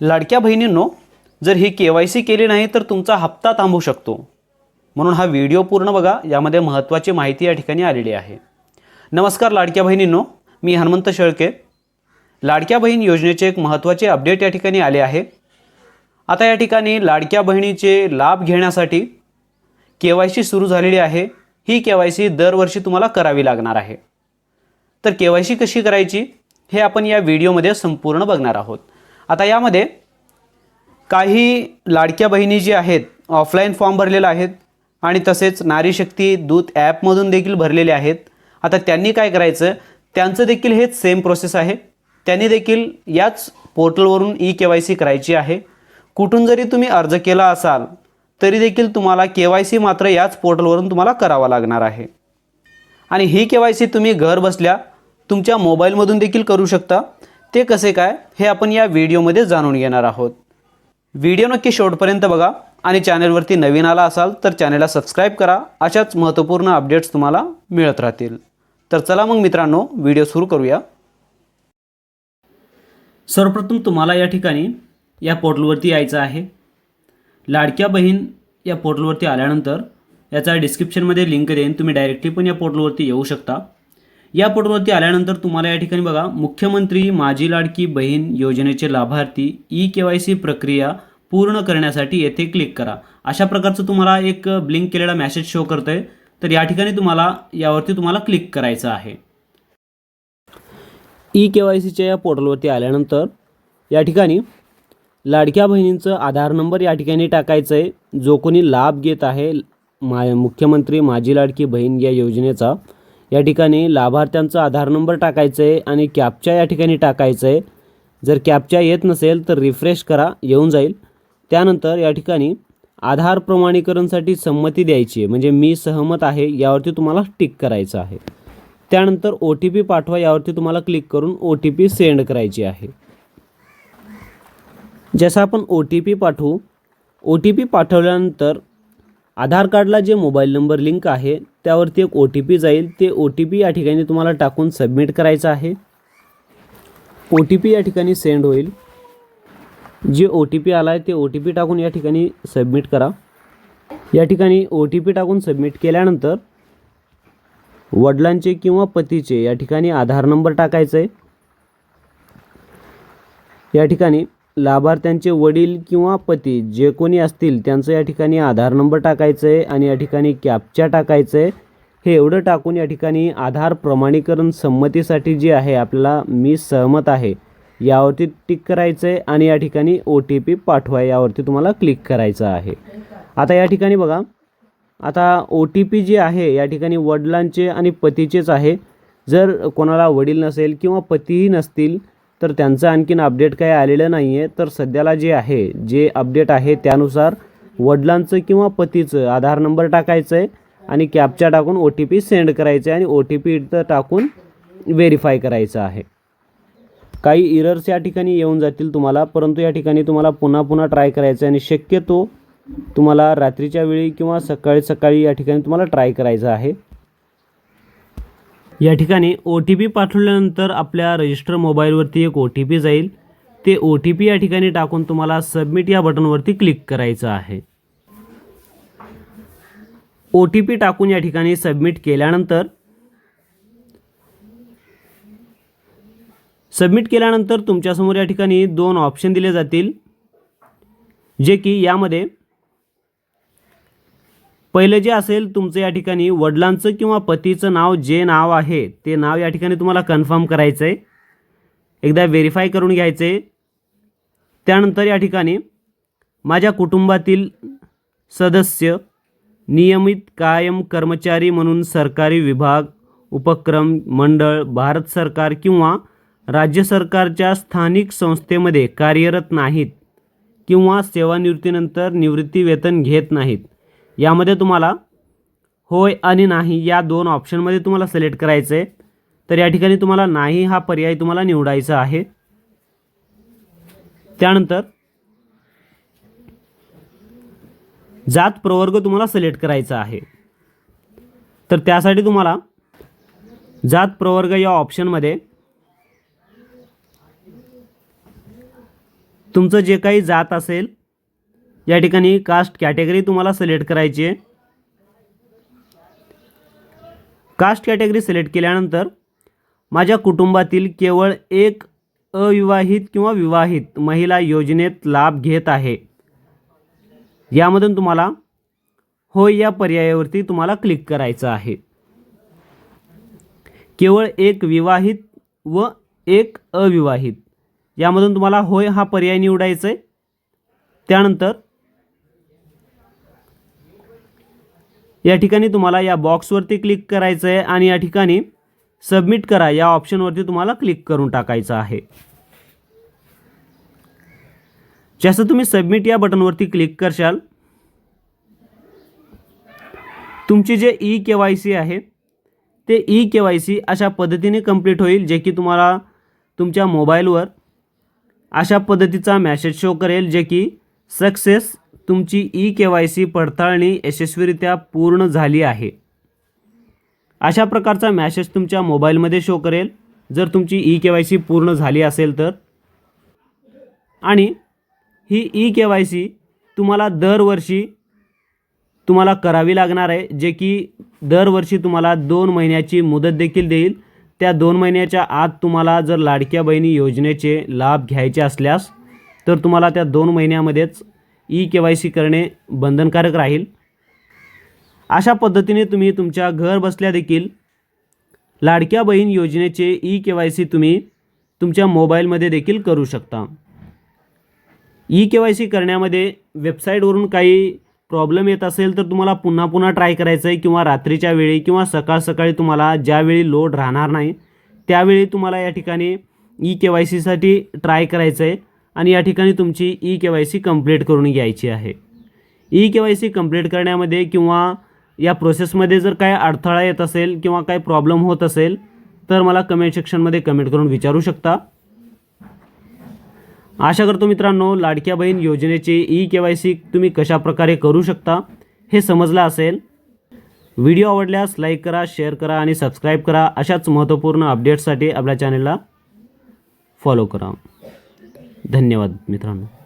लाडक्या बहिणींनो जर ही के Y C केली नाही तर तुमचा हप्ता थांबू शकतो. म्हणून हा व्हिडिओ पूर्ण बघा यामध्ये महत्त्वाची माहिती या ठिकाणी आलेली आहे. नमस्कार लाडक्या बहिणींनो मी हनुमंत शेळके. लाडक्या बहीण योजनेचे एक महत्त्वाचे अपडेट या ठिकाणी आले आहे. आता या ठिकाणी लाडक्या बहिणीचे लाभ घेण्यासाठी के वाय सी सुरू झालेली आहे. ही के वाय सी दरवर्षी तुम्हाला करावी लागणार आहे. तर के वाय सी कशी करायची हे आपण या व्हिडिओमध्ये संपूर्ण बघणार आहोत. आता यामध्ये काही लाडक्या बहिणी जी आहेत ऑफलाईन फॉर्म भरलेले आहेत आणि तसेच नारी शक्ती दूत ॲपमधून देखील भरलेले आहेत. आता त्यांनी काय करायचं? त्यांचं देखील हेच सेम प्रोसेस आहे. त्यांनी देखील याच पोर्टलवरून ई के वाय सी करायची आहे. कुठून जरी तुम्ही अर्ज केला असाल तरी देखील तुम्हाला के वाय सी मात्र याच पोर्टलवरून तुम्हाला करावा लागणार आहे. आणि ही के वाय सी तुम्ही घर बसल्या तुमच्या मोबाईलमधून देखील करू शकता. ते कसे काय हे आपण या व्हिडिओमध्ये जाणून घेणार आहोत. व्हिडिओ नक्की शेवटपर्यंत बघा आणि चॅनलवरती नवीन आला असाल तर चॅनलला सबस्क्राईब करा अशाच महत्त्वपूर्ण अपडेट्स तुम्हाला मिळत राहतील. तर चला मग मित्रांनो व्हिडिओ सुरू करूया. सर्वप्रथम तुम्हाला या ठिकाणी या पोर्टलवरती यायचं आहे. लाडक्या बहीण या पोर्टलवरती आल्यानंतर याचा डिस्क्रिप्शनमध्ये लिंक देईन तुम्ही डायरेक्टली पण या पोर्टलवरती येऊ शकता. या पोर्टलवरती आल्यानंतर तुम्हाला या ठिकाणी बघा मुख्यमंत्री माझी लाडकी बहीण योजनेचे लाभार्थी ई के वाय सी प्रक्रिया पूर्ण करण्यासाठी येथे क्लिक करा. अशा प्रकारचं तुम्हाला एक ब्लिंक केलेला मेसेज शो करतं आहे तर या ठिकाणी तुम्हाला यावरती तुम्हाला क्लिक करायचं आहे. ई के वाय सीच्या या पोर्टलवरती आल्यानंतर या ठिकाणी लाडक्या बहिणींचं आधार नंबर या ठिकाणी टाकायचं आहे जो कोणी लाभ घेत आहे मा मुख्यमंत्री माझी लाडकी बहीण या योजनेचा या ठिकाणी लाभार्थ्यांचा आधार नंबर टाकायचं आहे आणि कॅपच्या या ठिकाणी टाकायचं आहे जर कॅपच्या येत नसेल तर रिफ्रेश करा येऊन जाईल. त्यानंतर या ठिकाणी आधार प्रमाणीकरणसाठी संमती द्यायची आहे. म्हणजे मी सहमत आहे यावरती तुम्हाला टिक करायचं आहे. त्यानंतर ओ टी पी पाठवा यावरती तुम्हाला क्लिक करून ओ टी पी सेंड करायची आहे. जसं आपण ओ टी पी पाठवू ओ टी पी पाठवल्यानंतर आधार कार्डला जे मोबाईल नंबर लिंक आहे त्यावरती एक ओ टी पी जाईल. ते ओ टी पी या ठिकाणी तुम्हाला टाकून सबमिट करायचं आहे. ओ टी पी या ठिकाणी सेंड होईल. जे ओ टी पी आला आहे ते ओ टी पी टाकून या ठिकाणी सबमिट करा. या ठिकाणी ओ टी पी टाकून सबमिट केल्यानंतर वडिलांचे किंवा पतीचे या ठिकाणी आधार नंबर टाकायचा आहे या ठिकाणी लाभार्थ्यांचे वडील किंवा पती जे कोणी असतील त्यांचं या ठिकाणी आधार नंबर टाकायचं आहे आणि या ठिकाणी कॅपच्या टाकायचं. आहे हे एवढं टाकून या ठिकाणी आधार प्रमाणीकरण संमतीसाठी जे आहे आपल्याला मी सहमत आहे. यावरती टिक करायचं आहे आणि या ठिकाणी ओ टी पी पाठवा. यावरती तुम्हाला क्लिक करायचं आहे. आता या ठिकाणी बघा. आता ओ टी पी जे आहे या ठिकाणी वडिलांचे आणि पतीचेच आहे. जर कोणाला वडील नसेल किंवा पतीही नसतील तर त्यांचं आणखीन अपडेट काही आलेलं नाही आहे तर सध्याला जे आहे जे अपडेट आहे त्यानुसार वडिलांचं किंवा पतीचं आधार नंबर टाकायचं आहे आणि कॅपच्या टाकून ओ टी पी सेंड करायचं आहे आणि ओ टी पी इथं टाकून व्हेरीफाय करायचं आहे. काही इरर्स या ठिकाणी येऊन जातील तुम्हाला परंतु या ठिकाणी तुम्हाला पुन्हा पुन्हा ट्राय करायचं आहे आणि शक्यतो तुम्हाला रात्रीच्या वेळी किंवा सकाळी सकाळी या ठिकाणी तुम्हाला ट्राय करायचं आहे. या ठिकाणी ओ टी पी पाठवल्यानंतर आपल्या रजिस्टर मोबाईलवरती एक ओ टी पी जाईल. ते ओ टी पी या ठिकाणी टाकून तुम्हाला सबमिट या बटनवरती क्लिक करायचं आहे. ओ टी पी टाकून या ठिकाणी सबमिट केल्यानंतर सबमिट केल्यानंतर तुमच्यासमोर या ठिकाणी दोन ऑप्शन दिले जातील जे की यामध्ये पहिलं जे असेल तुमचं या ठिकाणी वडिलांचं किंवा पतीचं नाव जे नाव आहे ते नाव या ठिकाणी तुम्हाला कन्फर्म करायचं आहे एकदा व्हेरीफाय करून घ्यायचं आहे त्यानंतर या ठिकाणी माझ्या कुटुंबातील सदस्य नियमित कायम कर्मचारी म्हणून सरकारी विभाग उपक्रम मंडळ भारत सरकार किंवा राज्य सरकारच्या स्थानिक संस्थेमध्ये कार्यरत नाहीत किंवा सेवानिवृत्तीनंतर निवृत्ती वेतन घेत नाहीत. यामध्ये तुम्हाला होय आणि नाही या दोन ऑप्शनमध्ये तुम्हाला सिलेक्ट करायचं आहे. तर या ठिकाणी तुम्हाला नाही हा पर्याय तुम्हाला निवडायचा आहे. त्यानंतर जात प्रवर्ग तुम्हाला सिलेक्ट करायचा आहे. तर त्यासाठी तुम्हाला जात प्रवर्ग या ऑप्शनमध्ये तुमचं जे काही जात असेल या ठिकाणी कास्ट कॅटेगरी तुम्हाला सिलेक्ट करायची आहे. कास्ट कॅटेगरी सिलेक्ट केल्यानंतर माझ्या कुटुंबातील केवळ एक अविवाहित किंवा विवाहित महिला योजनेत लाभ घेत आहे. यामधून तुम्हाला होय या पर्यायावरती तुम्हाला क्लिक करायचं आहे. केवळ एक विवाहित व एक अविवाहित यामधून तुम्हाला होय हा पर्याय निवडायचा आहे त्यानंतर या ठिकाणी तुम्हाला या बॉक्सवरती क्लिक करायचं आहे आणि या ठिकाणी सबमिट करा. या ऑप्शनवरती तुम्हाला क्लिक करून टाकायचं आहे. जसं तुम्ही सबमिट या बटनवरती क्लिक करशाल तुमची जे ई के वाय सी आहे ते ई के वाय सी अशा पद्धतीने कंप्लीट होईल जे की तुम्हाला तुमच्या मोबाईलवर अशा पद्धतीचा मॅसेज शो करेल जे की सक्सेस तुमची ई के वाय सी पडताळणी यशस्वीरित्या पूर्ण झाली आहे. अशा प्रकारचा मॅसेज तुमच्या मोबाईलमध्ये शो करेल. जर तुमची ई के वाय सी पूर्ण झाली असेल तर. आणि ही ई के वाय सी तुम्हाला दरवर्षी तुम्हाला करावी लागणार आहे. जे की दरवर्षी तुम्हाला दोन महिन्याची मुदत देखील देईल. त्या दोन महिन्याच्या आत तुम्हाला जर लाडक्या बहिणी योजनेचे लाभ घ्यायचे असल्यास तर तुम्हाला त्या दोन महिन्यामध्येच ई के वाय सी करणे बंधनकारक राहील. अशा पद्धतीने तुम्ही तुमच्या घर बसल्या देखील लाडक्या बहीण योजनेचे ई के वाय सी तुम्ही तुमच्या मोबाईलमध्ये देखील करू शकता. ई के वाय सी करण्यामध्ये वेबसाईटवरून काही प्रॉब्लेम येत असेल तर तुम्हाला पुन्हा पुन्हा ट्राय करायचं आहे किंवा रात्रीच्या वेळी किंवा सकाळ सकाळी तुम्हाला ज्यावेळी लोड राहणार नाही त्यावेळी तुम्हाला या ठिकाणी ई के वाय सीसाठी ट्राय करायचं आहे आणि या ठिकाणी तुमची e K Y C complete करून घ्यायची आहे. E K Y C complete करण्यामध्ये किंवा या प्रोसेसमध्ये जर काय अडथळा येत असेल किंवा काय प्रॉब्लेम होत असेल तर मला कमेंट सेक्शनमध्ये कमेंट करून विचारू शकता. आशा करतो मित्रांनो लाडक्या बहीण योजनेची ई के वाय सी तुम्ही कशाप्रकारे करू शकता हे समजलं असेल. व्हिडिओ आवडल्यास लाईक करा शेअर करा आणि सबस्क्राईब करा अशाच महत्त्वपूर्ण अपडेट्ससाठी आपल्या चॅनलला फॉलो करा. धन्यवाद मित्रांनो.